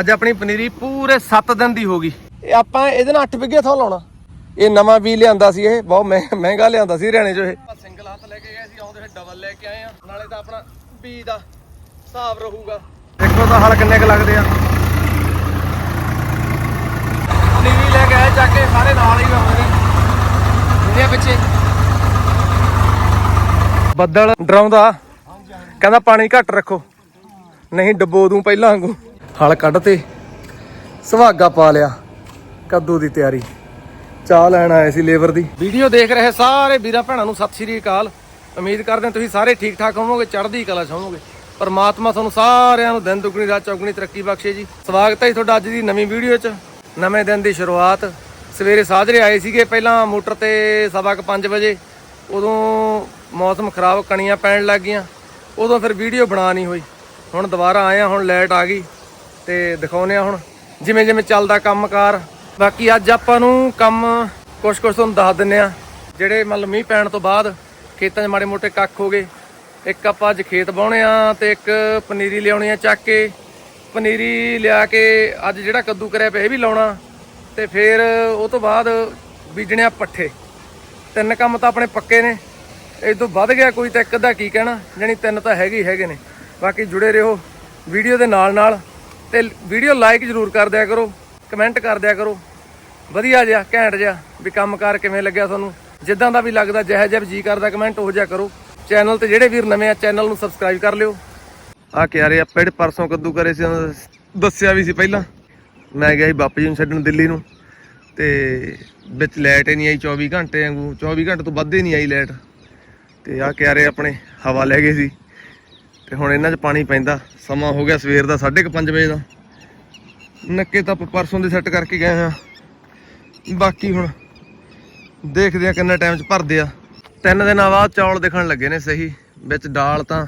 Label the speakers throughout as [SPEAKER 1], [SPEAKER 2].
[SPEAKER 1] ਅੱਜ ਆਪਣੀ ਪਨੀਰੀ ਪੂਰੇ 7 ਦਿਨ ਦੀ ਹੋ ਗਈ। ਇਹ ਆਪਾਂ ਇਹਦੇ ਨਾਲ 8 ਵਿਗੇ ਥਾਂ ਲਾਉਣਾ। ਇਹ ਨਵਾਂ ਵੀ ਲਿਆਂਦਾ ਸੀ ਇਹ ਬਹੁਤ ਮਹਿ- ਮਹਿੰਗਾ ਲਿਆਂਦਾ ਸੀ ਹਰਿਆਣੇ ਚੋਂ ਇਹ। ਸਿੰਗਲ ਹੱਥ ਲੈ ਕੇ ਗਏ ਸੀ ਆਉਂਦੇ ਫਿਰ ਡਬਲ ਲੈ ਕੇ ਆਏ ਆ। ਨਾਲੇ ਤਾਂ ਆਪਣਾ ਬੀ ਦਾ ਹਿਸਾਬ ਰਹੂਗਾ। ਦੇਖੋ ਤਾਂ ਹਲ ਕਿੰਨੇ ਕ ਲੱਗਦੇ ਆ। ਪਨੀਰੀ ਲੈ ਕੇ ਆਏ ਚੱਕ ਕੇ ਸਾਰੇ ਨਾਲ ਹੀ ਆਉਂਦੇ ਨੇ ਇਹਦੇ ਪਿੱਛੇ। ਬੱਦਲ ਡਰਾਉਂਦਾ। ਕਹਿੰਦਾ ਪਾਣੀ ਘੱਟ ਰੱਖੋ। ਨਹੀਂ ਡਬੋ ਦੂੰ ਪਹਿਲਾਂ ਵਾਂਗੂ। ਹਲ ਕੱਢ ਤੇ ਸੁਹਾਗਾ ਪਾ ਲਿਆ ਕੱਦੂ ਦੀ ਤਿਆਰੀ। ਚਾਹ ਲੈਣ ਆਏ ਸੀ ਲੇਬਰ ਦੀ। ਵੀਡੀਓ ਦੇਖ ਰਹੇ ਸਾਰੇ ਵੀਰਾਂ ਭੈਣਾਂ ਨੂੰ ਸਤਿ ਸ਼੍ਰੀ ਅਕਾਲ। ਉਮੀਦ ਕਰਦੇ ਹਾਂ ਤੁਸੀਂ ਸਾਰੇ ਠੀਕ ਠਾਕ ਹੋਵੋਗੇ, ਚੜ੍ਹਦੀ ਕਲਾ ਹੋਵੋਗੇ। ਪਰਮਾਤਮਾ ਤੁਹਾਨੂੰ ਸਾਰਿਆਂ ਨੂੰ ਦਿਨ ਦੁਗਣੀ, ਰਾਤ ਚੌਗਣੀ ਤਰੱਕੀ ਬਖਸ਼ੇ ਜੀ। ਸਵਾਗਤ ਹੈ ਜੀ ਤੁਹਾਡਾ ਅੱਜ ਦੀ ਨਵੀਂ ਵੀਡੀਓ 'ਚ। ਨਵੇਂ ਦਿਨ ਦੀ ਸ਼ੁਰੂਆਤ। ਸਵੇਰੇ ਸਾਜਰੇ ਆਏ ਸੀਗੇ ਪਹਿਲਾਂ ਮੋਟਰ ਤੇ ਸਵਾ ਕੁ 5 ਵਜੇ। ਉਦੋਂ ਮੌਸਮ ਖਰਾਬ, ਕਣੀਆਂ ਪੈਣ ਲੱਗ ਗਈਆਂ। ਉਦੋਂ ਫਿਰ ਵੀਡੀਓ ਬਣਾ ਨਹੀਂ ਹੋਈ। ਹੁਣ ਦੁਬਾਰਾ ਆਏ ਆ ਹੁਣ ਲਾਈਟ ਆ ਗਈ। ਤੇ ਦਿਖਾਉਨੇ ਆ ਹੁਣ, ਜਿਵੇਂ ਜਿਵੇਂ ਚੱਲਦਾ ਕੰਮਕਾਰ। ਬਾਕੀ ਅੱਜ ਆਪਾਂ ਨੂੰ ਕੰਮ ਕੁਛ ਕੁਛ ਤੁਹਾਨੂੰ ਦੱਸ ਦਿੰਨੇ ਆ ਜਿਹੜੇ ਮਤਲਬ ਮੀਂਹ ਪੈਣ ਤੋਂ ਬਾਅਦ ਖੇਤਾਂ 'ਚ ਮਾੜੇ ਮੋਟੇ ਕੱਖ ਹੋ ਗਏ। ਇੱਕ ਆਪਾਂ ਅੱਜ ਖੇਤ ਬਾਉਣੇ ਆ ਤੇ ਇੱਕ ਪਨੀਰੀ ਲਿਆਉਣੀ ਆ ਚੱਕ ਕੇ। ਪਨੀਰੀ ਲਿਆ ਕੇ ਅੱਜ ਜਿਹੜਾ ਕੱਦੂ ਕਰਿਆ ਪਿਆ ਇਹ ਵੀ ਲਾਉਣਾ। ਤੇ ਫਿਰ ਉਹ ਤੋਂ ਬਾਅਦ ਬੀਜਣੇ ਆ ਪੱਠੇ। ਤਿੰਨ ਕੰਮ ਤਾਂ ਆਪਣੇ ਪੱਕੇ ਨੇ। ਇਹ ਤੋਂ ਵੱਧ ਗਿਆ ਕੋਈ ਤਾਂ ਇੱਕ ਅੱਧਾ ਕੀ ਕਹਿਣਾ। ਜਾਣੀ ਤਿੰਨ ਤਾਂ ਹੈਗੇ ਹੀ ਹੈਗੇ ਨੇ। ਬਾਕੀ ਜੁੜੇ ਰਹੋ ਵੀਡੀਓ ਦੇ ਨਾਲ ਨਾਲ ਤੇ ਵੀਡੀਓ ਲਾਈਕ ਜ਼ਰੂਰ ਕਰ ਦਿਆ ਕਰੋ ਕਮੈਂਟ ਕਰ ਦਿਆ ਕਰੋ। ਵਧੀਆ ਜਿਹਾ, ਘੈਂਟ ਜਿਹਾ ਵੀ ਕੰਮਕਾਰ ਕਿਵੇਂ ਲੱਗਿਆ ਤੁਹਾਨੂੰ। ਜਿੱਦਾਂ ਦਾ ਵੀ ਲੱਗਦਾ, ਜਿਹੋ ਜਿਹਾ ਵੀ ਜੀ ਕਰਦਾ ਕਮੈਂਟ ਉਹ ਜਿਹਾ ਕਰੋ। ਚੈਨਲ ਤੇ ਜਿਹੜੇ ਵੀਰ ਨਵੇਂ ਆ ਚੈਨਲ ਨੂੰ ਸਬਸਕ੍ਰਾਈਬ ਕਰ ਲਿਓ। ਆ ਕਿਆਰੇ ਆਪਾਂ ਜਿਹੜੇ ਪਰਸੋਂ ਕੱਦੂ ਕਰੇ ਸੀ, ਉਹਨਾਂ ਦਾ ਦੱਸਿਆ ਵੀ ਸੀ ਪਹਿਲਾਂ। ਮੈਂ ਗਿਆ ਸੀ ਬਾਪੂ ਜੀ ਨੂੰ ਛੱਡਣ ਦਿੱਲੀ ਨੂੰ। ਤੇ ਵਿੱਚ ਲਾਈਟ ਹੀ ਨਹੀਂ ਆਈ 24 ਘੰਟੇ ਵਾਂਗੂ। 24 ਘੰਟੇ ਤੋਂ ਵੱਧ ਹੀ ਨਹੀਂ ਆਈ ਲਾਈਟ ਤੇ ਆ ਕਿਆਰੇ ਆਪਣੇ ਹਵਾ ਲੈ ਗਏ ਸੀ। ਤੇ ਹੁਣ ਇਹਨਾਂ 'ਚ ਪਾਣੀ ਪੈਂਦਾ। ਸਮਾਂ ਹੋ ਗਿਆ ਸਵੇਰ ਦਾ 5:30 ਵਜੇ ਦਾ। ਨੱਕੇ ਤਾਂ ਆਪਾਂ ਪਰਸੋਂ ਦੇ ਸੈੱਟ ਕਰਕੇ ਗਏ ਆ ਬਾਕੀ ਹੁਣ ਦੇਖਦੇ ਆ ਕਿੰਨਾ ਟਾਈਮ 'ਚ ਭਰਦੇ ਆ। ਤਿੰਨ ਦਿਨਾਂ ਬਾਅਦ ਚੌਲ ਦਿਖਣ ਲੱਗੇ ਨੇ ਸਹੀ। ਵਿੱਚ ਦਾਲ ਤਾਂ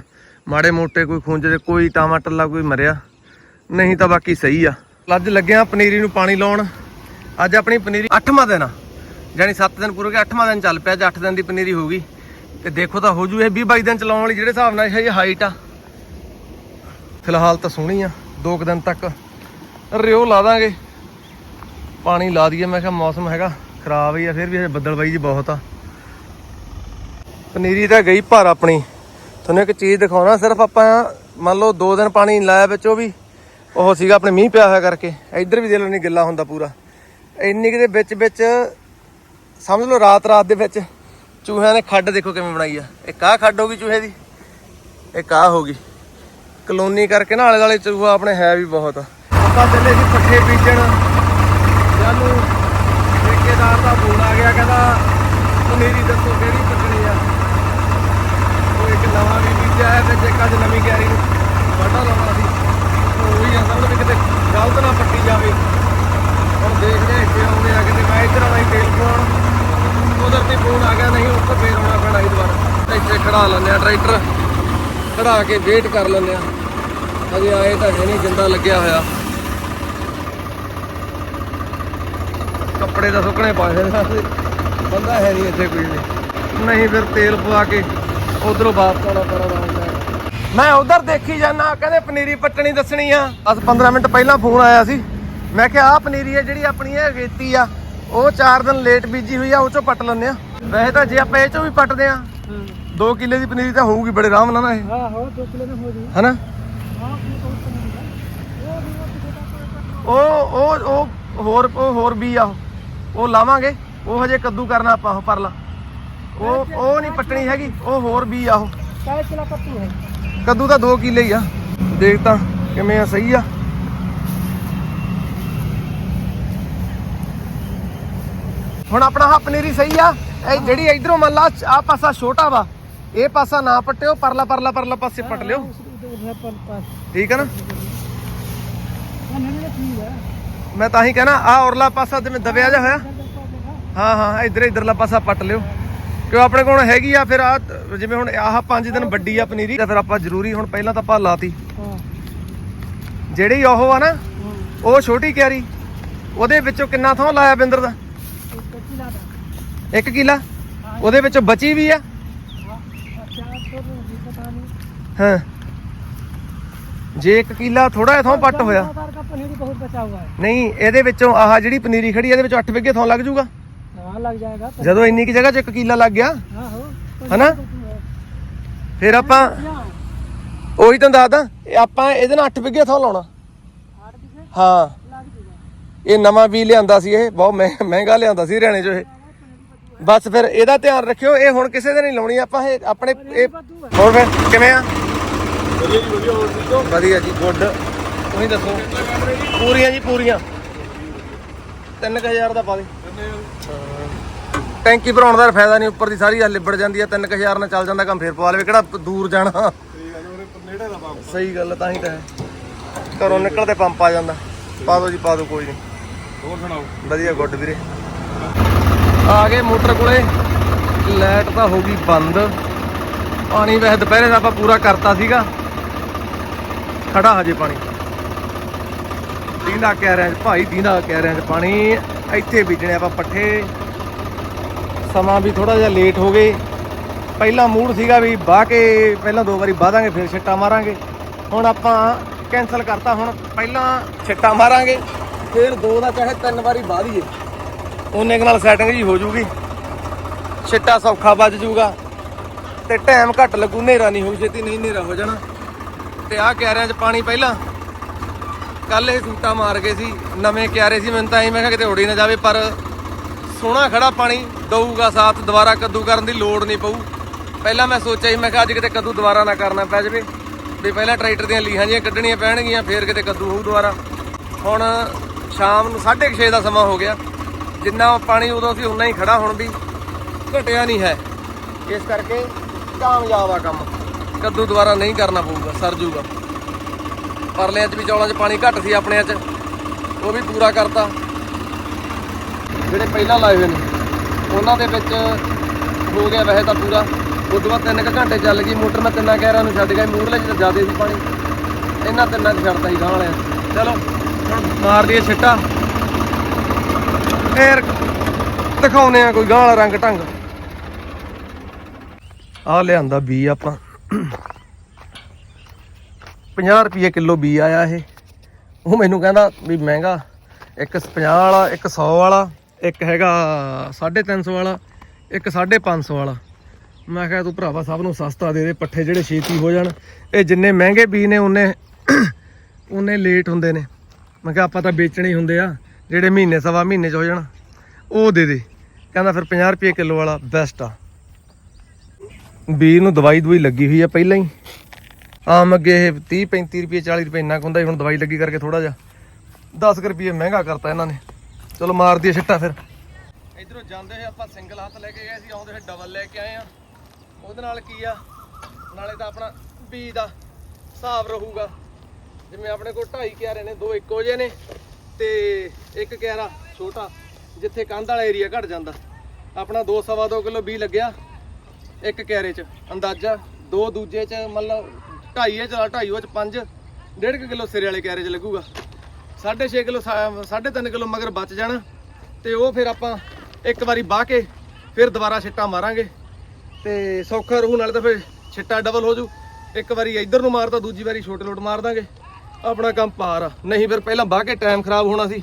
[SPEAKER 1] ਮਾੜੇ ਮੋਟੇ ਕੋਈ ਖੁੰਝ ਦੇ ਕੋਈ ਟਾਮਾ ਟੱਲਾ ਕੋਈ ਮਰਿਆ। ਨਹੀਂ ਤਾਂ ਬਾਕੀ ਸਹੀ ਆ। ਅੱਜ ਲੱਗਿਆ ਪਨੀਰੀ ਨੂੰ ਪਾਣੀ ਲਾਉਣ। ਅੱਜ ਆਪਣੀ ਪਨੀਰੀ 8ਵਾਂ ਦਿਨ ਆ। ਯਾਨੀ 7 ਦਿਨ ਪੂਰੇ ਗਏ 8ਵਾਂ ਦਿਨ ਚੱਲ ਪਿਆ। ਅੱਜ 8 ਦਿਨ ਦੀ ਪਨੀਰੀ ਹੋ ਗਈ। ਤੇ ਦੇਖੋ ਤਾਂ ਹੋ ਜੂ ਇਹ 20 22 ਦਿਨ ਚਲਾਉਣ ਵਾਲੀ, ਜਿਹੜੇ ਹਿਸਾਬ ਨਾਲ ਇਹ ਹਾਈਟ ਆ। ਫਿਲਹਾਲ ਤਾਂ ਸੋਹਣੀ ਆ, ਦੋ ਕੁ ਦਿਨ ਤੱਕ ਰਿਓ ਲਾ ਦਾਂਗੇ। ਪਾਣੀ ਲਾ ਦਈਏ, ਮੈਂ ਕਿਹਾ ਮੌਸਮ ਹੈਗਾ ਖਰਾਬ ਹੀ ਆ, ਫਿਰ ਵੀ ਹਜੇ ਬੱਦਲਬਾਈ ਜੀ ਬਹੁਤ ਆ। ਪਨੀਰੀ ਤਾਂ ਗਈ ਭਰ ਆਪਣੀ। ਤੁਹਾਨੂੰ ਇੱਕ ਚੀਜ਼ ਦਿਖਾਉਣਾ, ਸਿਰਫ ਆਪਾਂ ਮੰਨ ਲਓ ਦੋ ਦਿਨ ਪਾਣੀ ਲਾਇਆ ਵਿੱਚ ਉਹ ਵੀ, ਉਹ ਸੀਗਾ ਆਪਣੇ ਮੀਂਹ ਪਿਆ ਹੋਇਆ ਕਰਕੇ, ਇੱਧਰ ਵੀ ਦੇ ਲੋ ਨਹੀਂ ਗਿੱਲਾ ਹੁੰਦਾ ਪੂਰਾ। ਇੰਨੀ ਕੁ ਦੇ ਵਿੱਚ ਵਿੱਚ, ਸਮਝ ਲਓ ਰਾਤ ਰਾਤ ਦੇ ਵਿੱਚ ਚੂਹਿਆਂ ਨੇ ਖੱਡ ਦੇਖੋ ਕਿਵੇਂ ਬਣਾਈ ਆ। ਇੱਕ ਆਹ ਖੱਡ ਹੋ ਗਈ ਚੂਹੇ ਦੀ, ਇੱਕ ਆਹ ਹੋ ਗਈ। ਕਲੋਨੀ ਕਰਕੇ ਨਾ ਆਲੇ ਦੁਆਲੇ ਚੂਹਾ ਆਪਣੇ ਹੈ ਵੀ ਬਹੁਤ। ਆਪਾਂ ਚੱਲੇ ਸੀ ਪੱਠੇ ਬੀਜਣ। ਜਾਨੂੰ ਠੇਕੇਦਾਰ ਦਾ ਫੋਨ ਆ ਗਿਆ, ਕਹਿੰਦਾ ਪਨੀਰੀ ਦੱਸੋ ਕਿਹੜੀ ਪੱਟਣੀ ਆ? ਉਹ ਇੱਕ ਨਵਾਂ ਵੀ ਬੀਜਿਆ ਹੈ ਤੇ ਇੱਕ ਅੱਜ ਨਵੀਂ ਕਿਆਰੀ ਨੂੰ ਵਾਢਾ ਲਾਉਣਾ ਸੀ। ਉਹ ਉਹੀ ਆ ਸਮਝ ਵੀ ਕਿਤੇ ਗਲਤ ਨਾ ਪੱਟੀ ਜਾਵੇ। ਹੁਣ ਦੇਖਦੇ ਇੱਥੇ ਆਉਂਦੇ ਆ ਕਿਤੇ। ਮੈਂ ਇੱਧਰ ਆਵਾਂ ਤੇਲ ਪਾਉਣ ਉਧਰ ਤੇ ਫੋਨ ਆ ਗਿਆ, ਨਹੀਂ, ਉੱਥੇ ਫੇਰ ਆਉਣਾ ਪੈਣਾ ਇਹ ਦੁਬਾਰਾ। ਇੱਥੇ ਖੜਾ ਲੈਂਦੇ ਆ ਟਰੈਕਟਰ। ਖੜਾ ਕੇ ਵੇਟ ਕਰ ਲੈਂਦੇ ਆ। ਅਜੇ ਆਏ ਤਾਂ ਹੈ ਨਹੀਂ ਜਿੰਦਾ ਲੱਗਿਆ ਹੋਇਆ। ਕੱਪੜੇ ਤਾਂ ਸੁੱਕਣੇ ਪਾਏ ਨੇ। ਬੰਦਾ ਹੈ ਨਹੀਂ ਇੱਥੇ ਕੋਈ ਨਹੀਂ ਨਹੀਂ ਫਿਰ ਤੇਲ ਪਵਾ ਕੇ ਉਧਰੋਂ ਵਾਪਸ ਆਉਣਾ ਪੈਣਾ ਮੈਂ ਉਧਰ ਦੇਖੀ ਜਾਣਾ ਕਹਿੰਦੇ ਪਨੀਰੀ ਪੱਟਣੀ ਦੱਸਣੀ ਆ। ਅਸ 15 ਮਿੰਟ ਪਹਿਲਾਂ ਫੋਨ ਆਇਆ ਸੀ। ਮੈਂ ਕਿਹਾ ਆ ਪਨੀਰੀ ਹੈ ਜਿਹੜੀ ਆਪਣੀ ਇਹ ਖੇਤੀ ਆ। ਉਹ 4 ਦਿਨ ਲੇਟ ਬੀਜੀ ਹੋਈ ਆ ਉਹ ਚੋਂ ਪੱਟ ਲੈਂਦੇ ਆ। ਵੈਸੇ ਤਾਂ ਜੇ ਆਪਾਂ ਇਹ ਚੋਂ ਵੀ ਪੱਟਦੇ ਆ 2 ਕਿੱਲੇ ਦੀ ਪਨੀਰੀ ਤਾਂ ਹੋਊਗੀ ਬੜੇ ਆਰਾਮ ਨਾਲ ਨਾ ਇਹ।
[SPEAKER 2] ਹਾਂ ਹਾਂ 2 ਕਿੱਲੇ ਨਾਲ ਹੋ ਜੂ
[SPEAKER 1] ਹਨਾ? ਉਹ ਉਹ ਉਹ ਹੋਰ ਉਹ ਹੋਰ ਵੀ ਆ ਉਹ। ਲਾਵਾਂਗੇ। ਉਹ ਹਜੇ ਕੱਦੂ ਕਰਨਾ ਆਪਾਂ ਉਹ ਪਰਲਾ। ਉਹ ਉਹ ਨਹੀਂ ਪੱਟਣੀ ਹੈਗੀ। ਉਹ ਹੋਰ ਵੀ ਆ ਉਹ। ਕੱਦੂ ਹੈ 2 ਕਿੱਲੇ ਹੀ ਆ। ਦੇਖ ਤਾਂ ਕਿਵੇਂ ਆ, ਸਹੀ ਆ। ਹੁਣ ਆਪਣਾ ਹੱਪ ਨੇਰੀ ਸਹੀ ਆ। ਇਹ ਜਿਹੜੀ ਇਧਰੋਂ ਮੰਨ ਲਾ ਆ ਪਾਸਾ ਛੋਟਾ ਵਾ। ਇਹ ਪਾਸਾ ਨਾ ਪਟਿਓ, ਪਰਲਾ ਪਰਲਾ ਪਰਲਾ ਪਾਸੇ ਪੱਟ ਲਿਓ।
[SPEAKER 2] ਰਿਹਾ ਪਰ ਪਾਸ
[SPEAKER 1] ਠੀਕ ਹੈ ਨਾ? ਮੈਂ ਤਾਂ ਹੀ ਕਹਿਣਾ ਆ ਔਰਲਾ ਪਾਸਾ ਤੇ ਮੈਂ ਦਬਿਆ ਜਾ ਹੋਇਆ। ਹਾਂ ਹਾਂ ਇਧਰ ਇਧਰਲਾ ਪਾਸਾ ਪੱਟ ਲਿਓ। ਕਿਉਂ ਆਪਣੇ ਕੋਲ ਹੈਗੀ ਆ ਫਿਰ ਆ ਜਿਵੇਂ ਹੁਣ ਆਹ 5 ਦਿਨ ਵੱਡੀ ਆ ਪਨੀਰੀ ਤਾਂ ਫਿਰ ਆਪਾਂ ਜ਼ਰੂਰੀ ਹੁਣ ਪਹਿਲਾਂ ਤਾਂ ਆਪਾਂ ਲਾਤੀ। ਜਿਹੜੀ ਉਹ ਆ ਨਾ ਉਹ ਛੋਟੀ ਕਿਆਰੀ ਉਹਦੇ ਵਿੱਚੋਂ ਕਿੰਨਾ ਥਾਂ ਲਾਇਆ ਬਿੰਦਰ ਦਾ? 1 ਕਿਲਾ ਉਹਦੇ ਵਿੱਚੋਂ ਬਚੀ ਵੀ ਆ? ਹਾਂ। ਜੇ ਇੱਕ ਕਿੱਲਾ ਥੋੜਾ ਜਿਹਾ ਥੋਂ ਪੱਟ ਹੋਇਆ
[SPEAKER 2] आधार का पनीर बहुत बचा हुआ है
[SPEAKER 1] ਨਹੀਂ ਇਹਦੇ ਵਿੱਚੋਂ ਆਹ ਜਿਹੜੀ ਪਨੀਰੀ ਖੜੀ ਇਹਦੇ ਵਿੱਚੋਂ 8 ਵਿਗੇ ਥੋਂ ਲੱਗ ਜੂਗਾ
[SPEAKER 2] हाँ लग जाएगा
[SPEAKER 1] ਜਦੋਂ ਇੰਨੀ ਕਿ ਜਗ੍ਹਾ 'ਚ ਇੱਕ ਕਿੱਲਾ ਲੱਗ ਗਿਆ
[SPEAKER 2] हाँ हो
[SPEAKER 1] ਹਨਾ ਫਿਰ ਆਪਾਂ ਉਹੀ ਤਾਂ ਦੱਸਦਾ ਇਹ ਆਪਾਂ ਇਹਦੇ ਨਾਲ 8 ਵਿਗੇ ਥੋਂ ਲਾਉਣਾ
[SPEAKER 2] आठ बीघे
[SPEAKER 1] ਹਾਂ
[SPEAKER 2] लाग देगा
[SPEAKER 1] ਇਹ ਨਵਾਂ ਬੀ ਲਿਆਂਦਾ ਸੀ ਇਹ ਬਹੁਤ ਮਹਿ- ਮਹਿੰਗਾ ਲਿਆਂਦਾ ਸੀ ਹਰਿਆਣੇ 'ਚੋਂ ਇਹ ਬਸ ਫਿਰ ਇਹਦਾ ਧਿਆਨ ਰੱਖਿਓ ਇਹ ਹੁਣ ਕਿਸੇ ਦੇ ਨਹੀਂ ਲਾਉਣੀ ਆਪਾਂ ਇਹ ਆਪਣੇ ਇਹ
[SPEAKER 2] बदू है
[SPEAKER 1] ਹੋਰ ਫਿਰ ਕਿਵੇਂ ਆ ਵਧੀਆ ਜੀ ਵਧੀਆ ਹੋਰ ਠੀਕ ਹੋ ਵਧੀਆ ਜੀ ਗੁੱਡ ਤੁਸੀਂ ਦੱਸੋ? ਪੂਰੀਆਂ ਜੀ ਪੂਰੀਆਂ। 3000 ਦਾ ਪਾ ਦੇ। ਟੈਂਕੀ ਭਰਾਉਣ ਦਾ ਫਾਇਦਾ ਨਹੀਂ ਉੱਪਰ ਦੀ ਸਾਰੀ ਲਿਬੜ ਜਾਂਦੀ ਆ 3000 ਨਾਲ ਚੱਲ ਜਾਂਦਾ ਕੰਮ ਫੇਰ ਪਵਾ ਲਵੇ ਕਿਹੜਾ ਦੂਰ ਜਾਣਾ। ਸਹੀ ਗੱਲ ਤਾਂ ਹੀ ਤਾਂ ਹੈ ਘਰੋਂ ਨਿਕਲਦੇ ਪੰਪ ਆ ਜਾਂਦਾ। ਪਾ ਦਿਓ ਜੀ ਪਾ ਦਿਓ ਕੋਈ ਨਹੀਂ।
[SPEAKER 3] ਹੋਰ ਸੁਣਾਓ?
[SPEAKER 1] ਵਧੀਆ ਗੁੱਡ ਵੀਰੇ। ਆ ਗਏ ਮੋਟਰ ਕੋਲੇ। ਲਾਈਟ ਤਾਂ ਹੋ ਗਈ ਬੰਦ। ਪਾਣੀ ਵੈਸੇ ਦੁਪਹਿਰੇ ਦਾ ਆਪਾਂ ਪੂਰਾ ਕਰਤਾ ਸੀਗਾ। ਖੜਾ ਹਜੇ ਪਾਣੀ। ਦੀਨਾ ਕਹਿ ਰਿਹਾ ਭਾਈ ਦੀਨਾ ਕਹਿ ਰਿਹਾ ਪਾਣੀ। ਇੱਥੇ ਬੀਜਣੇ ਆਪਾਂ ਪੱਠੇ। ਸਮਾਂ ਵੀ ਥੋੜਾ ਜਿਹਾ ਲੇਟ ਹੋ ਗਏ। ਪਹਿਲਾ ਮੂਡ ਸੀਗਾ ਵੀ ਬਾਹ ਕੇ ਪਹਿਲਾਂ ਦੋ ਵਾਰੀ ਬਾਦਾਂਗੇ ਫਿਰ ਛਿੱਟਾ ਮਾਰਾਂਗੇ। ਹੁਣ ਆਪਾਂ ਕੈਨਸਲ ਕਰਤਾ, ਹੁਣ ਪਹਿਲਾਂ ਛਿੱਟਾ ਮਾਰਾਂਗੇ, ਫਿਰ ਦੋ ਦਾ ਚਾਹੇ ਤਿੰਨ ਵਾਰੀ ਬਾਹ ਦਈਏ। ਉਹਨੇ ਕੁ ਨਾਲ ਸੈਟਿੰਗ ਜੀ ਹੋ ਜੂਗੀ। ਛਿੱਟਾ ਸੌਖਾ ਵੱਜ ਜੂਗਾ। ਤੇ ਟਾਈਮ ਘੱਟ ਲੱਗੂ, ਹਨੇਰਾ ਨਹੀਂ ਹੋਊ, ਛੇਤੀ ਨਹੀਂ ਹਨੇਰਾ ਹੋ ਜਾਣਾ। ਤੇ ਆਹ ਕਿਆਰਿਆਂ 'ਚ ਪਾਣੀ ਪਹਿਲਾਂ। ਕੱਲ ਇਹ ਸੂਟਾ ਮਾਰ ਗਏ ਸੀ, ਨਵੇਂ ਕਿਆਰੇ ਸੀ, ਮੈਨੂੰ ਤਾਂ ਐਂ ਮੈਂ ਕਿਹਾ ਕਿਤੇ ਉੜੀ ਨਾ ਜਾਵੇ, ਪਰ ਸੋਹਣਾ ਖੜਾ ਪਾਣੀ, ਦਊਗਾ ਸਾਥ, ਦੁਬਾਰਾ ਕੱਦੂ ਕਰਨ ਦੀ ਲੋੜ ਨਹੀਂ ਪਊ। ਪਹਿਲਾਂ ਮੈਂ ਸੋਚਿਆ ਸੀ, ਮੈਂ ਕਿਹਾ ਅੱਜ ਕਿਤੇ ਕੱਦੂ ਦੁਬਾਰਾ ਨਾ ਕਰਨਾ ਪੈ ਜਾਵੇ, ਵੀ ਪਹਿਲਾਂ ਟਰੈਕਟਰ ਦੀਆਂ ਲੀਹਾਂ ਜੀਆਂ ਕੱਢਣੀਆਂ ਪੈਣਗੀਆਂ, ਫੇਰ ਕਿਤੇ ਕੱਦੂ ਹੋਊ ਦੁਬਾਰਾ। ਹੁਣ ਸ਼ਾਮ ਨੂੰ 6:30 ਦਾ ਸਮਾਂ ਹੋ ਗਿਆ, ਜਿੰਨਾ ਪਾਣੀ ਉਦੋਂ ਸੀ, ਉਨਾ ਹੀ ਖੜਾ ਹੁਣ ਵੀ, ਘਟਿਆ ਨਹੀਂ ਹੈ। ਇਸ ਕਰਕੇ ਕਾਮਯਾਬ ਆ ਕੰਮ। ਕੱਦੂ ਦੁਬਾਰਾ ਨਹੀਂ ਕਰਨਾ ਪਊਗਾ, ਸਰ ਜੂਗਾ। ਪਰਲਿਆਂ 'ਚ ਵੀ ਚੌਲਾਂ 'ਚ ਪਾਣੀ ਘੱਟ ਸੀ ਆਪਣਿਆਂ 'ਚ, ਉਹ ਵੀ ਪੂਰਾ ਕਰਤਾ। ਜਿਹੜੇ ਪਹਿਲਾਂ ਲਾਏ ਹੋਏ ਨੇ, ਉਹਨਾਂ ਦੇ ਵਿੱਚ ਹੋ ਗਿਆ ਵੈਸੇ ਤਾਂ ਪੂਰਾ। ਉਦੋਂ ਬਾਅਦ ਤਿੰਨ ਕੁ ਘੰਟੇ ਚੱਲ ਗਈ, ਮੋਟਰ ਮੈਂ ਤਿੰਨਾਂ ਕਹਿਰਾਂ ਨੂੰ ਛੱਡ ਗਿਆ ਮੂਰਲੇ 'ਚ ਤਾਂ ਜ਼ਿਆਦਾ ਸੀ ਪਾਣੀ। ਇਹਨਾਂ ਤਿੰਨਾਂ 'ਚ ਛੱਡਤਾ ਸੀ ਗਾਂ ਵਾਲਿਆਂ 'ਚ। ਚਲੋ ਹੁਣ ਮਾਰ ਲਈਏ ਛਿੱਟਾ ਫੇਰ ਦਿਖਾਉਨੇ ਆ ਕੋਈ ਗਾਂ ਵਾਲਾ ਰੰਗ ਢੰਗ ਆ ਲਿਆਂਦਾ ਬੀ ਆਪਾਂ। 50 ਰੁਪਏ ਕਿਲੋ ਬੀ ਆਇਆ ਇਹ। ਉਹ ਮੈਨੂੰ ਕਹਿੰਦਾ ਵੀ ਮਹਿੰਗਾ, ਇੱਕ 50 ਵਾਲਾ, ਇੱਕ 100 ਵਾਲਾ, ਇੱਕ ਹੈਗਾ 350 ਵਾਲਾ, ਇੱਕ 550 ਵਾਲਾ। ਮੈਂ ਕਿਹਾ ਤੂੰ ਭਰਾਵਾ ਸਭ ਨੂੰ ਸਸਤਾ ਦੇ ਦੇ, ਪੱਠੇ ਜਿਹੜੇ ਛੇਤੀ ਹੋ ਜਾਣ। ਇਹ ਜਿੰਨੇ ਮਹਿੰਗੇ ਬੀ ਨੇ, ਉਹਨੇ ਉਹਨੇ ਲੇਟ ਹੁੰਦੇ ਨੇ। ਮੈਂ ਕਿਹਾ ਆਪਾਂ ਤਾਂ ਵੇਚਣੇ ਹੀ ਹੁੰਦੇ ਆ, ਜਿਹੜੇ ਮਹੀਨੇ ਸਵਾ ਮਹੀਨੇ ਚ ਹੋ ਜਾਣ, ਉਹ ਦੇ ਦੇ। ਕਹਿੰਦਾ ਫਿਰ 50 ਰੁਪਏ ਕਿਲੋ ਵਾਲਾ ਬੈਸਟ ਆ। ਬੀ ਨੂੰ ਦਵਾਈ ਦਵਾਈ ਲੱਗੀ ਹੋਈ ਆ ਪਹਿਲਾਂ ਹੀ। ਆਮ ਅੱਗੇ ਇਹ 30 35 ਰੁਪਏ 40 ਰੁਪਏ ਇੰਨਾ ਕੁ ਹੁੰਦਾ ਹੁਣ ਦਵਾਈ ਲੱਗੀ ਕਰਕੇ ਥੋੜਾ ਜਿਹਾ। 10 ਰੁਪਏ ਮਹਿੰਗਾ ਕਰਤਾ ਇਹਨਾਂ ਨੇ। ਚਲੋ ਮਾਰ ਦਈਏ ਛਿੱਟਾ ਫਿਰ। ਇਧਰੋਂ ਜਾਂਦੇ ਹੋਏ ਆਪਾਂ ਸਿੰਗਲ ਹੱਥ ਲੈ ਕੇ ਗਏ ਸੀ, ਆਉਂਦੇ ਹੋਏ ਡਬਲ ਲੈ ਕੇ ਆਏ ਆ। ਉਹਦੇ ਨਾਲ ਕੀ ਆ? ਨਾਲੇ ਤਾਂ ਆਪਣਾ ਬੀ ਦਾ ਹਿਸਾਬ ਰਹੂਗਾ। ਜਿਵੇਂ ਆਪਣੇ ਕੋਲ ਢਾਈ ਕਿਆਰੇ ਨੇ, ਦੋ ਇੱਕੋ ਜਿਹੇ ਨੇ ਤੇ ਇੱਕ ਕਿਆਰਾ ਛੋਟਾ, ਜਿੱਥੇ ਕੰਧ ਵਾਲਾ ਏਰੀਆ ਘਟ ਜਾਂਦਾ। ਆਪਣਾ 2 ਸਵਾ 2 ਕਿਲੋ ਬੀ ਲੱਗਿਆ। ਇੱਕ ਕੈਰੇ 'ਚ, ਅੰਦਾਜ਼ਾ ਦੋ ਦੂਜੇ 'ਚ ਮਤਲਬ ਢਾਈ ਇਹ ਚ ਢਾਈ ਉਹ 'ਚ 5 1.5 ਕਿਲੋ ਸਿਰੇ ਵਾਲੇ ਕੈਰੇ 'ਚ ਲੱਗੂਗਾ। 6.5 ਕਿਲੋ 3.5 ਕਿਲੋ ਮਗਰ ਬਚ ਜਾਣਾ, ਤੇ ਉਹ ਫਿਰ ਆਪਾਂ ਇੱਕ ਵਾਰੀ ਬਾਹ ਕੇ ਫਿਰ ਦੁਬਾਰਾ ਛਿੱਟਾ ਮਾਰਾਂਗੇ। ਤੇ ਸੌਖਾ ਰਹੂ, ਨਾਲੇ ਤਾਂ ਫਿਰ ਛਿੱਟਾ ਡਬਲ ਹੋ ਜੂ ਇੱਕ ਵਾਰੀ ਇੱਧਰ ਨੂੰ ਮਾਰਦਾ ਦੂਜੀ ਵਾਰੀ ਛੋਟੇ ਲੋਟ ਮਾਰ ਦਾਂਗੇ। ਆਪਣਾ ਕੰਮ ਪਾਰ ਆ। ਨਹੀਂ ਫਿਰ ਪਹਿਲਾਂ ਬਾਹ ਕੇ ਟਾਈਮ ਖਰਾਬ ਹੋਣਾ ਸੀ।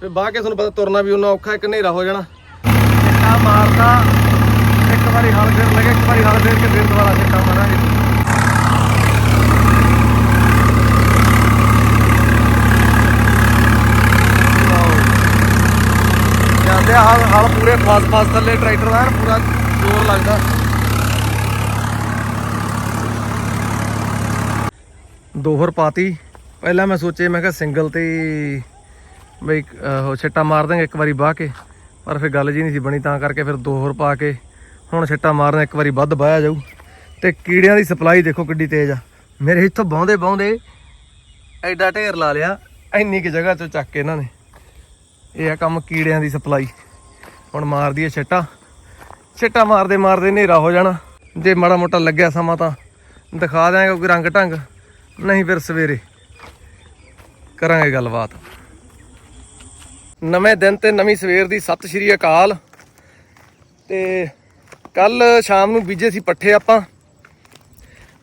[SPEAKER 1] ਫਿਰ ਬਾਹ ਕੇ ਤੁਹਾਨੂੰ ਪਤਾ ਤੁਰਨਾ ਵੀ ਉਹਨਾਂ ਔਖਾ ਇੱਕ ਹਨੇਰਾ ਹੋ ਜਾਣਾ। ਛਿੱਟਾ ਮਾਰਦਾ। ਵਾਰੀ ਹਲ ਫੇਰ ਲਗੇ, ਇੱਕ ਵਾਰੀ ਹਲ ਫੇਰ ਕੇ ਫਿਰ ਦੁਬਾਰਾ ਛਿੱਟਾ ਮਾਰਾਂਗੇ ਜਾਂਦੇ ਆ, ਹਲ ਹਲ ਪੂਰੇ ਫਾਸ ਫਾਸ ਥੱਲੇ ਟਰੈਕਟਰ ਦਾ ਪੂਰਾ ਜ਼ੋਰ ਲੱਗਦਾ। ਦੋਹਰ ਪਾਤੀ। ਪਹਿਲਾਂ ਮੈਂ ਸੋਚੇ ਮੈਂ ਕਿਹਾ ਸਿੰਗਲ ਤੇ ਬਈ ਉਹ ਛਿੱਟਾ ਮਾਰ ਦਾਂਗੇ ਇੱਕ ਵਾਰੀ ਬਾਹ ਕੇ, ਪਰ ਫਿਰ ਗੱਲ ਜੀ ਨਹੀਂ ਸੀ ਬਣੀ, ਤਾਂ ਕਰਕੇ ਫਿਰ ਦੋਹਰ ਪਾ ਕੇ ਹੁਣ ਛਿੱਟਾ ਮਾਰਨਾ, ਇੱਕ ਵਾਰੀ ਵੱਧ ਬਾਇਆ ਜਾਊ। ਤੇ ਕੀੜਿਆਂ ਦੀ ਸਪਲਾਈ ਦੇਖੋ ਕਿੱਡੀ ਤੇਜ਼ ਆ। ਮੇਰੇ ਇੱਥੋਂ ਬਾਉਂਦੇ ਬਾਉਂਦੇ ਐਡਾ ਢੇਰ ਲਾ ਲਿਆ, ਇੰਨੀ ਕਿ ਜਗ੍ਹਾ ਚੋਂ ਚੱਕ ਕੇ ਇਹਨਾਂ ਨੇ। ਇਹ ਆ ਕੰਮ ਕੀੜਿਆਂ ਦੀ ਸਪਲਾਈ। ਹੁਣ ਮਾਰ ਦਈਏ ਛਿੱਟਾ। ਛਿੱਟਾ ਮਾਰਦੇ ਮਾਰਦੇ ਹਨੇਰਾ ਹੋ ਜਾਣਾ। ਜੇ ਮਾੜਾ ਮੋਟਾ ਲੱਗਿਆ ਸਮਾਂ ਤਾਂ ਦਿਖਾ ਦਿਆਂਗੇ ਕੋਈ ਰੰਗ ਢੰਗ। ਨਹੀਂ ਫਿਰ ਸਵੇਰੇ ਕਰਾਂਗੇ ਗੱਲਬਾਤ। ਨਵੇਂ ਦਿਨ ਤੇ ਨਵੀਂ ਸਵੇਰ ਦੀ। ਸਤਿ ਸ਼੍ਰੀ ਅਕਾਲ। ਤੇ ਕੱਲ ਸ਼ਾਮ ਨੂੰ ਬੀਜੇ ਸੀ ਪੱਠੇ ਆਪਾਂ।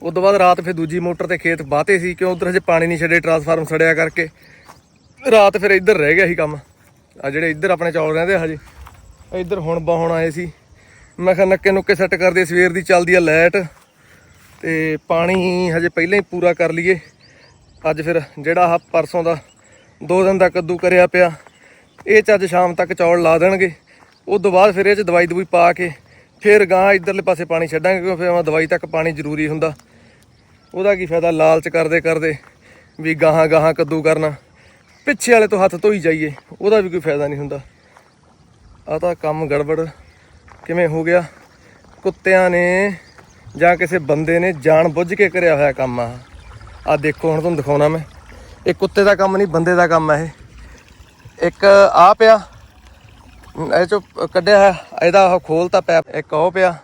[SPEAKER 1] ਉਸ ਤੋਂ ਬਾਅਦ ਰਾਤ ਫਿਰ ਦੂਜੀ ਮੋਟਰ ਤੇ ਖੇਤ ਬਾਤੇ ਸੀ, ਕਿਉਂ ਉਧਰ ਹਜੇ ਪਾਣੀ ਨਹੀਂ ਛੱਡੇ, ਟਰਾਂਸਫਾਰਮ ਸੜਿਆ ਕਰਕੇ। ਰਾਤ ਫਿਰ ਇੱਧਰ ਰਹਿ ਗਿਆ ਸੀ ਕੰਮ। ਆ ਜਿਹੜੇ ਇੱਧਰ ਆਪਣੇ ਚੌਲ ਰਹਿੰਦੇ ਆ ਹਜੇ, ਇੱਧਰ ਹੁਣ ਬਾਹਣ ਆਏ ਸੀ। ਮੈਂ ਕਿਹਾ ਨੱਕੇ ਨੁੱਕੇ ਸੈੱਟ ਕਰਦੇ, ਸਵੇਰ ਦੀ ਚੱਲਦੀ ਆ ਲਾਈਟ। ਤੇ ਪਾਣੀ ਹਜੇ ਪਹਿਲਾਂ ਹੀ ਪੂਰਾ ਕਰ ਲਈਏ। ਅੱਜ ਫਿਰ ਜਿਹੜਾ ਆ ਪਰਸੋਂ ਦਾ ਦੋ ਦਿਨ ਦਾ ਕੱਦੂ ਕਰਿਆ ਪਿਆ, ਇਹ ਚ ਅੱਜ ਸ਼ਾਮ ਤੱਕ ਚੌਲ ਲਾ ਦੇਣਗੇ। ਉਸ ਤੋਂ ਬਾਅਦ ਫਿਰ ਇਹ ਚ ਦਵਾਈ ਦਵਾਈ ਪਾ ਕੇ ਫਿਰ ਗਾਂ ਇਧਰਲੇ ਪਾਸੇ ਪਾਣੀ ਛੱਡਾਂਗੇ ਕਿਉਂਕਿ ਫਿਰ ਉਹ ਦਵਾਈ ਤੱਕ ਪਾਣੀ ਜ਼ਰੂਰੀ ਹੁੰਦਾ। ਉਹਦਾ ਕੀ ਫਾਇਦਾ ਲਾਲਚ ਕਰਦੇ ਕਰਦੇ ਵੀ ਗਾਹਾਂ ਗਾਹਾਂ ਕੱਦੂ ਕਰਨਾ। ਪਿੱਛੇ ਵਾਲੇ ਤੋਂ ਹੱਥ ਧੋਈ ਜਾਈਏ, ਉਹਦਾ ਵੀ ਕੋਈ ਫਾਇਦਾ ਨਹੀਂ ਹੁੰਦਾ। ਆ ਤਾਂ ਕੰਮ ਗੜਬੜ ਕਿਵੇਂ ਹੋ ਗਿਆ? ਕੁੱਤਿਆਂ ਨੇ ਜਾਂ ਕਿਸੇ ਬੰਦੇ ਨੇ ਜਾਣ ਬੁੱਝ ਕੇ ਕਰਿਆ ਹੋਇਆ ਕੰਮ ਆ ਆ ਦੇਖੋ, ਹੁਣ ਤੁਹਾਨੂੰ ਦਿਖਾਉਣਾ ਮੈਂ। ਇਹ ਕੁੱਤੇ ਦਾ ਕੰਮ ਨਹੀਂ, ਬੰਦੇ ਦਾ ਕੰਮ ਆ ਇਹ। ਇੱਕ ਆ ਪਿਆ। ਇਹ ਚੋਂ ਕੱਢਿਆ ਹੈ, ਇਹਦਾ ਉਹ ਖੋਲਤਾ ਪੈਪ, ਇੱਕ ਉਹ ਪਿਆ।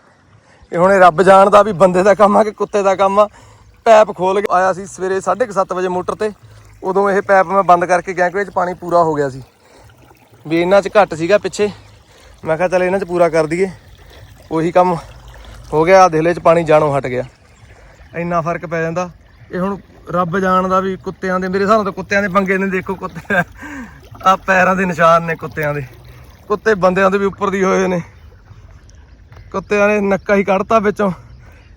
[SPEAKER 1] ਇਹ ਹੁਣੇ ਇਹ ਰੱਬ ਜਾਣਦਾ ਵੀ ਬੰਦੇ ਦਾ ਕੰਮ ਆ ਕਿ ਕੁੱਤੇ ਦਾ ਕੰਮ ਆ। ਪੈਪ ਖੋਲ ਕੇ ਆਇਆ ਸੀ ਸਵੇਰੇ 7:30 ਵਜੇ ਮੋਟਰ ਤੇ। ਉਦੋਂ ਇਹ ਪੈਪ ਮੈਂ ਬੰਦ ਕਰਕੇ ਗਿਆ ਕਿ ਇਹ ਚ ਪਾਣੀ ਪੂਰਾ ਹੋ ਗਿਆ ਸੀ। ਵੀ ਇਹਨਾਂ ਚ ਘੱਟ ਸੀਗਾ ਪਿੱਛੇ। ਮੈਂ ਕਿਹਾ ਚੱਲ ਇਹਨਾਂ ਚ ਪੂਰਾ ਕਰ ਦਈਏ। ਉਹੀ ਕੰਮ ਹੋ ਗਿਆ ਦੇਲੇ ਚ ਪਾਣੀ ਜਾਣੋਂ ਹਟ ਗਿਆ। ਇੰਨਾ ਫ਼ਰਕ ਪੈ ਜਾਂਦਾ। ਇਹ ਹੁਣ ਰੱਬ ਜਾਣਦਾ ਵੀ ਕੁੱਤਿਆਂ ਦੇ, ਮੇਰੇ ਹਿਸਾਬ ਨਾਲ ਤਾਂ ਕੁੱਤਿਆਂ ਦੇ ਪੰਗੇ ਨੇ ਦੇਖੋ ਕੁੱਤੇ। ਆ ਪੈਰਾਂ ਦੇ ਨਿਸ਼ਾਨ ਨੇ ਕੁੱਤਿਆਂ ਦੇ। ਕੁੱਤੇ ਬੰਦਿਆਂ ਦੇ ਵੀ ਉੱਪਰ ਦੀ ਹੋਏ ਨੇ। ਕੁੱਤਿਆਂ ਨੇ ਨੱਕਾ ਹੀ ਕੱਢਤਾ ਵਿੱਚੋਂ।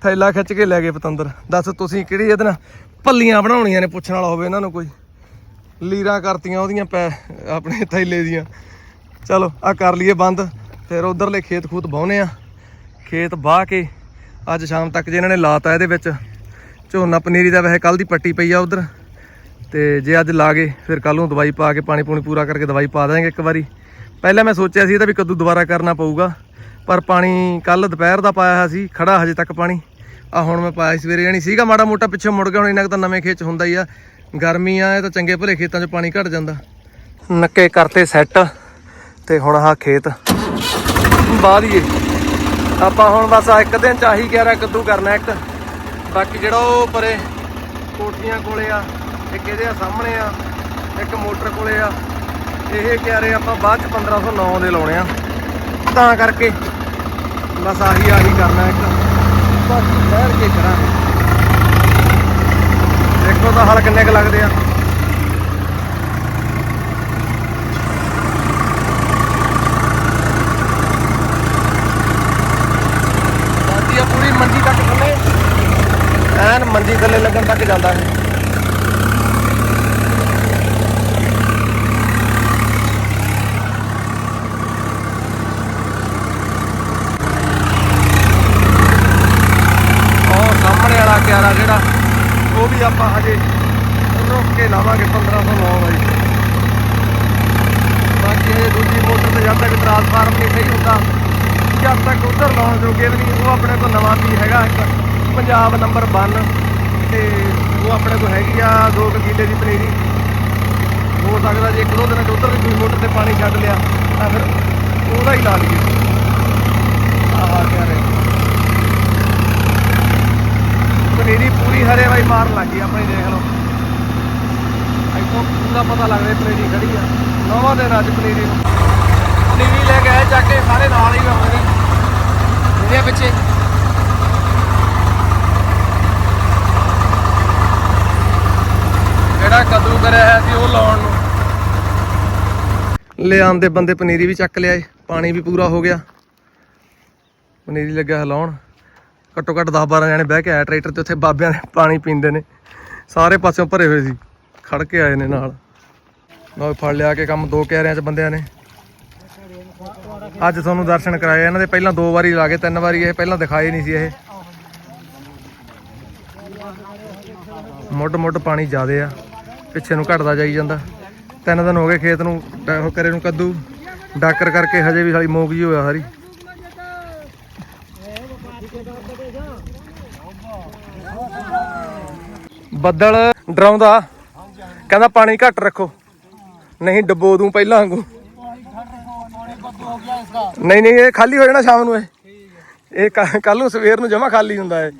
[SPEAKER 1] ਥੈਲਾ ਖਿੱਚ ਕੇ ਲੈ ਗਏ ਪਤੰਦਰ। ਦੱਸ ਤੁਸੀਂ ਕਿਹੜੀ ਇਹਦੇ ਨਾਲ ਪੱਲੀਆਂ ਬਣਾਉਣੀਆਂ ਨੇ? ਪੁੱਛਣ ਵਾਲਾ ਹੋਵੇ ਇਹਨਾਂ ਨੂੰ ਕੋਈ। ਲੀਰਾਂ ਕਰਤੀਆਂ ਉਹਦੀਆਂ ਪੈ, ਆਪਣੇ ਥੈਲੇ ਦੀਆਂ। ਚਲੋ ਆ ਕਰ ਲਈਏ ਬੰਦ। ਫਿਰ ਉਧਰਲੇ ਖੇਤ ਖੂਤ ਵਾਹੁੰਦੇ ਆ। ਖੇਤ ਬਾਹ ਕੇ ਅੱਜ ਸ਼ਾਮ ਤੱਕ ਜੇ ਇਹਨਾਂ ਨੇ ਲਾਤਾ ਇਹਦੇ ਵਿੱਚ। ਝੋਨਾ ਪਨੀਰੀ ਦਾ ਵੈਸੇ ਕੱਲ ਦੀ ਪੱਟੀ ਪਈ ਆ ਉਧਰ। ਤੇ ਜੇ ਅੱਜ ਲਾ ਗਏ, ਫਿਰ ਕੱਲ ਨੂੰ ਦਵਾਈ ਪਾ ਕੇ ਪਾਣੀ ਪੂਣੀ ਪੂਰਾ ਕਰਕੇ ਦਵਾਈ ਪਾ ਦਾਂਗੇ ਇੱਕ ਵਾਰੀ। ਪਹਿਲਾਂ ਮੈਂ ਸੋਚਿਆ ਸੀ ਇਹਦਾ ਵੀ ਕੱਦੂ ਦੁਬਾਰਾ ਕਰਨਾ ਪਊਗਾ, ਪਰ ਪਾਣੀ ਕੱਲ ਦੁਪਹਿਰ ਦਾ ਪਾਇਆ ਹੋਇਆ ਸੀ, ਖੜਾ ਹਜੇ ਤੱਕ ਪਾਣੀ। ਆ ਹੁਣ ਮੈਂ ਪਾਇਆ ਸੀ ਸਵੇਰੇ ਜਾਣੀ ਸੀਗਾ ਮਾੜਾ ਮੋਟਾ ਪਿੱਛੇ ਮੁੜ ਗਿਆ ਹੁਣ ਇਹਨਾਂ ਕੁ ਤਾਂ ਨਵੇਂ ਖੇਤ ਹੁੰਦਾ ਹੀ ਆ। ਗਰਮੀ ਆ, ਇਹ ਤਾਂ ਚੰਗੇ ਭਲੇ ਖੇਤਾਂ 'ਚ ਪਾਣੀ ਘਟ ਜਾਂਦਾ। ਨੱਕੇ ਕਰਤੇ ਸੈੱਟ, ਤੇ ਹੁਣ ਆਹ ਖੇਤ। ਬਾਅਦ ਹੀ ਆਪਾਂ ਹੁਣ ਬਸ ਆ ਇੱਕ ਦਿਨ ਚਾਹੀ ਗਿਆ ਕੱਦੂ ਕਰਨਾ ਇੱਕ। ਬਾਕੀ ਜਿਹੜਾ ਉਹ ਪਰੇ ਕੋਠੀਆਂ ਕੋਲੇ ਆ, ਇੱਕ ਇਹਦੇ ਆ ਸਾਹਮਣੇ ਆ, ਇੱਕ ਮੋਟਰ ਕੋਲੇ ਆ। ਇਹ ਕਿਆਰੇ ਆਪਾਂ ਬਾਅਦ ਚ 1509 ਦੇ ਲਾਉਣੇ ਆ। ਤਾਂ ਕਰਕੇ ਬਸ ਆਹੀ ਆਹੀ ਕਰਨਾ ਇੱਕ। ਬਸ ਠਹਿਰ ਕੇ ਕਰਾਂਗੇ। ਦੇਖੋ ਤਾਂ ਹਲ ਕਿੰਨੇ ਕੁ ਲੱਗਦੇ ਆ। ਜਾਂਦੀ ਆ ਪੂਰੀ ਮੰਜੀ ਤੱਕ ਥੱਲੇ। ਐਨ ਮੰਜੀ ਥੱਲੇ ਲੱਗਣ ਤੱਕ ਜਾਂਦਾ ਹੈ ਉਹ ਸਾਹਮਣੇ ਵਾਲਾ ਕਿਆਰਾ ਜਿਹੜਾ ਉਹ ਵੀ ਆਪਾਂ ਹਜੇ ਰੁਕ ਕੇ ਲਾਵਾਂਗੇ 1509 ਵਾਲੀ ਬਾਕੀ ਇਹ ਦੂਜੀ ਮੋਟਰ ਤੇ ਜਦ ਤੱਕ ਟਰਾਂਸਫਾਰਮ ਨਹੀਂ ਸਹੀ ਹੁੰਦਾ ਜਦ ਤੱਕ ਉਧਰ ਲਾਉਣ ਜੋਗੇ ਵੀ ਨਹੀਂ ਉਹ ਆਪਣੇ ਕੋਲ ਨਵਾਂ ਵੀ ਹੈਗਾ ਇੱਕ ਪੰਜਾਬ ਨੰਬਰ 1 ਤੇ ਉਹ ਆਪਣੇ ਕੋਲ ਹੈਗੀ ਆ 2 ਕਿੱਲੇ ਦੀ ਪਨੀਰੀ। ਹੋ ਸਕਦਾ ਜੇ ਇੱਕ ਦੋ ਦਿਨਾਂ ਚ ਉਧਰ ਦੀ ਮੋਟਰ ਤੇ ਪਾਣੀ ਛੱਡ ਲਿਆ, ਤਾਂ ਫਿਰ ਉਹਦਾ ਹੀ ਲਾ ਲਈਏ। ਆਹ ਕਿਆ ਰੇ ਪਨੀਰੀ ਪੂਰੀ ਹਰੇ ਵਾਈ ਮਾਰਨ ਲੱਗੀ ਆਪਣੀ, ਦੇਖ ਲਓ। ਇੱਥੋਂ ਪੂਰਾ ਪਤਾ ਲੱਗਦਾ ਇਹ ਪਨੀਰੀ ਖੜੀ ਆ। ਨੌਵਾਂ ਦਿਨ ਅੱਜ ਪਨੀਰੀ ਨੂੰ। ਪਨੀਰੀ ਲੈ ਕੇ ਆਏ, ਚੱਕ ਕੇ ਸਾਰੇ ਨਾਲ ਹੀ ਆਉਂਦੇ ਨੇ ਇਹਦੇ ਪਿੱਛੇ। ਜਿਹੜਾ ਕਦੂ ਕਰਿਆ ਹੈ ਸੀ ਉਹ ਲਾਉਣ ਨੂੰ। ਲੈ ਆਂਦੇ ਬੰਦੇ ਪਨੀਰੀ ਵੀ ਚੱਕ ਲਿਆਏ, ਪਾਣੀ ਵੀ ਪੂਰਾ ਹੋ ਗਿਆ। ਪਨੀਰੀ ਲੱਗਿਆ ਹਲਾਉਣ। ਘੱਟੋ ਘੱਟ 10 12 ਜਣੇ ਬਹਿ ਕੇ ਆਇਆ ਟਰੈਕਟਰ ਤੇ, ਉੱਥੇ ਬਾਬਿਆਂ ਨੇ ਪਾਣੀ ਪੀਂਦੇ ਨੇ। ਸਾਰੇ ਪਾਸਿਓਂ ਭਰੇ ਹੋਏ ਸੀ ਖੜ ਕੇ ਆਏ ਨੇ ਨਾਲ। ਨਾਲ ਫੜ ਲਿਆ ਕੇ ਕੰਮ ਦੋ ਕਹਿਰਿਆਂ ਚ ਬੰਦਿਆਂ ਨੇ। ਅੱਜ ਤੁਹਾਨੂੰ ਦਰਸ਼ਨ ਕਰਾਏ ਇਹਨਾਂ ਦੇ ਪਹਿਲਾਂ ਦੋ ਵਾਰੀ ਲਾਗੇ ਤਿੰਨ ਵਾਰੀ ਇਹ ਪਹਿਲਾਂ ਦਿਖਾਏ ਨਹੀਂ ਸੀ ਇਹ। ਮੁੱਢ ਮੁੱਢ ਪਾਣੀ ਜ਼ਿਆਦੇ ਆ। ਪਿੱਛੇ ਨੂੰ ਘਟਦਾ ਜਾਈ ਜਾਂਦਾ। ਤਿੰਨ ਦਿਨ ਹੋ ਗਏ ਖੇਤ ਨੂੰ ਉਹ ਕਰੇ ਨੂੰ ਕੱਦੂ। ਡਾਕਰ ਕਰਕੇ ਹਜੇ ਵੀ ਸਾਲੀ ਮੋਕ ਜੀ ਹੋਇਆ ਸਾਰੀ। ਬੱਦਲ ਡਰਾਉਂਦਾ। ਕਹਿੰਦਾ ਪਾਣੀ ਘੱਟ ਰੱਖੋ। ਨਹੀਂ ਡਬੋ ਦੂੰ ਪਹਿਲਾਂ ਵਾਂਗੂ। ਨਹੀਂ ਨਹੀਂ, ਇਹ ਖਾਲੀ ਹੋ ਜਾਣਾ ਸ਼ਾਮ ਨੂੰ ਇਹ। ਇਹ ਕੱਲ ਨੂੰ ਸਵੇਰ ਨੂੰ ਜਮਾ ਖਾਲੀ ਹੁੰਦਾ ਹੈ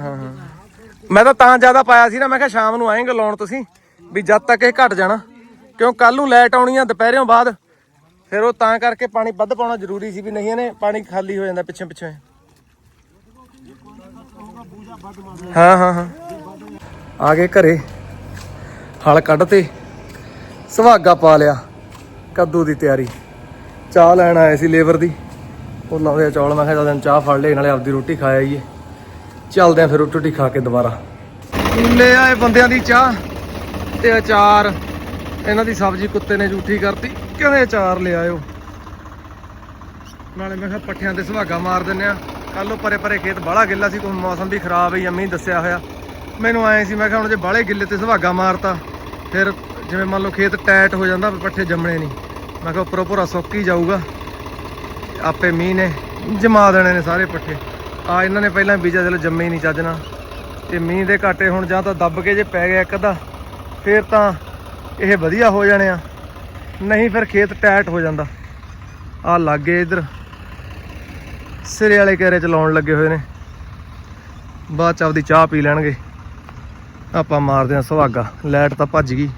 [SPEAKER 1] ਹਾਂ ਹਾਂ। ਮੈਂ ਤਾਂ ਤਾਂ ਜ਼ਿਆਦਾ ਪਾਇਆ ਸੀ ਨਾ, ਮੈਂ ਕਿਹਾ ਸ਼ਾਮ ਨੂੰ ਆਏਂਗੇ ਲਾਉਣ ਤੁਸੀਂ, ਵੀ ਜਦ ਤੱਕ ਇਹ ਘਟ ਜਾਣਾ। ਕਿਉਂ ਕੱਲ ਨੂੰ ਲਾਈਟ ਆਉਣੀ ਆ ਦੁਪਹਿਰੋਂ ਬਾਅਦ, ਫਿਰ ਉਹ ਤਾਂ ਕਰਕੇ ਪਾਣੀ ਵੱਧ ਪਾਉਣਾ ਜ਼ਰੂਰੀ ਸੀ ਵੀ ਨਹੀਂ ਇਹਨੇ ਪਾਣੀ ਖਾਲੀ ਹੋ ਜਾਂਦਾ ਪਿੱਛੇ ਪਿੱਛੇ। ਹਾਂ ਹਾਂ ਹਾਂ। ਆ ਗਏ ਘਰੇ। ਹਲ ਕੱਢ ਤੇ ਸੁਹਾਗਾ ਪਾ ਲਿਆ ਕੱਦੂ ਦੀ ਤਿਆਰੀ। ਚਾਹ ਲੈਣ ਆਏ ਸੀ ਲੇਬਰ ਦੀ। ਉਹ ਲਾਉਂਦੇ ਚੌਲ, ਮੈਂ ਕਿਹਾ ਚੱਲਦੇ ਚਾਹ ਫੜ ਲਏ, ਨਾਲੇ ਆਪਦੀ ਰੋਟੀ ਖਾ ਆਈਏ। ਚੱਲਦੇ ਆ ਫਿਰ ਰੋਟੀ ਰੋਟੀ ਖਾ ਕੇ ਦੁਬਾਰਾ। ਲੈ ਆਏ ਬੰਦਿਆਂ ਦੀ ਚਾਹ ਤੇ ਅਚਾਰ। ਇਹਨਾਂ ਦੀ ਸਬਜ਼ੀ ਕੁੱਤੇ ਨੇ ਝੂਠੀ ਕਰਤੀ, ਕਹਿੰਦੇ ਅਚਾਰ ਲੈ ਆਇਓ। ਨਾਲੇ ਮੈਂ ਕਿਹਾ ਪੱਠਿਆਂ ਤੇ ਸੁਹਾਗਾ ਮਾਰ ਦਿੰਨੇ ਆ। ਕੱਲ ਉਹ ਪਰੇ ਪਰੇ ਖੇਤ ਬਾਹਲਾ ਗਿੱਲਾ ਸੀ, ਕੋਈ ਮੌਸਮ ਵੀ ਖਰਾਬ ਹੀ ਅੰਮੀ ਦੱਸਿਆ ਹੋਇਆ। ਮੈਨੂੰ ਆਏ ਸੀ, ਮੈਂ ਕਿਹਾ ਹੁਣ ਜੇ ਬਾਹਲੇ ਗਿੱਲੇ ਤੇ ਸੁਹਾਗਾ ਮਾਰਤਾ, ਫਿਰ ਜਿਵੇਂ ਮੰਨ ਲਓ ਖੇਤ ਟਾਈਟ ਹੋ ਜਾਂਦਾ ਪੱਠੇ ਜੰਮਣੇ ਨਹੀਂ। ਮੈਂ ਕਿਹਾ ਉੱਪਰੋਂ ਭੋਰਾ ਸੁੱਕ ਹੀ ਜਾਊਗਾ। ਆਪੇ ਮੀਂਹ ਨੇ ਜਮਾ ਦੇਣੇ ਨੇ ਸਾਰੇ ਪੱਠੇ। ਆ ਇਹਨਾਂ ਨੇ ਪਹਿਲਾਂ ਬੀਜਾ ਚਲੋ ਜੰਮੇ ਹੀ ਨਹੀਂ ਚੱਜਣਾ ਤੇ ਮੀਂਹ ਦੇ ਘਾਟੇ ਹੁਣ ਜਾਂ ਤਾਂ ਦੱਬ ਕੇ ਜੇ ਪੈ ਗਿਆ ਇੱਕ ਅੱਧਾ, ਫਿਰ ਤਾਂ ਇਹ ਵਧੀਆ ਹੋ ਜਾਣੇ ਆ। ਨਹੀਂ ਫਿਰ ਖੇਤ ਟਾਈਟ ਹੋ ਜਾਂਦਾ। ਆ ਲੱਗੇ ਇਧਰ ਸਿਰੇ ਵਾਲੇ ਘੇਰੇ ਚ ਲਾਉਣ ਲੱਗੇ ਹੋਏ ਨੇ। ਬਾਅਦ ਚ ਆਪਦੀ ਚਾਹ ਪੀ ਲੈਣਗੇ। ਆਪਾਂ ਮਾਰਦੇ ਆ ਸੁਹਾਗਾ। ਲਾਈਟ ਤਾਂ ਭੱਜ ਗਈ।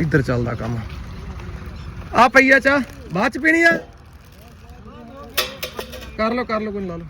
[SPEAKER 1] ਇੱਧਰ ਚੱਲਦਾ ਕੰਮ। ਆ ਪਈਆ ਚਾਹ। ਬਾਅਦ ਚ ਪੀਣੀ ਆ? ਕਰ ਲਓ ਕਰ ਲਓ, ਕੋਈ ਨੀ ਲਾ ਲਓ।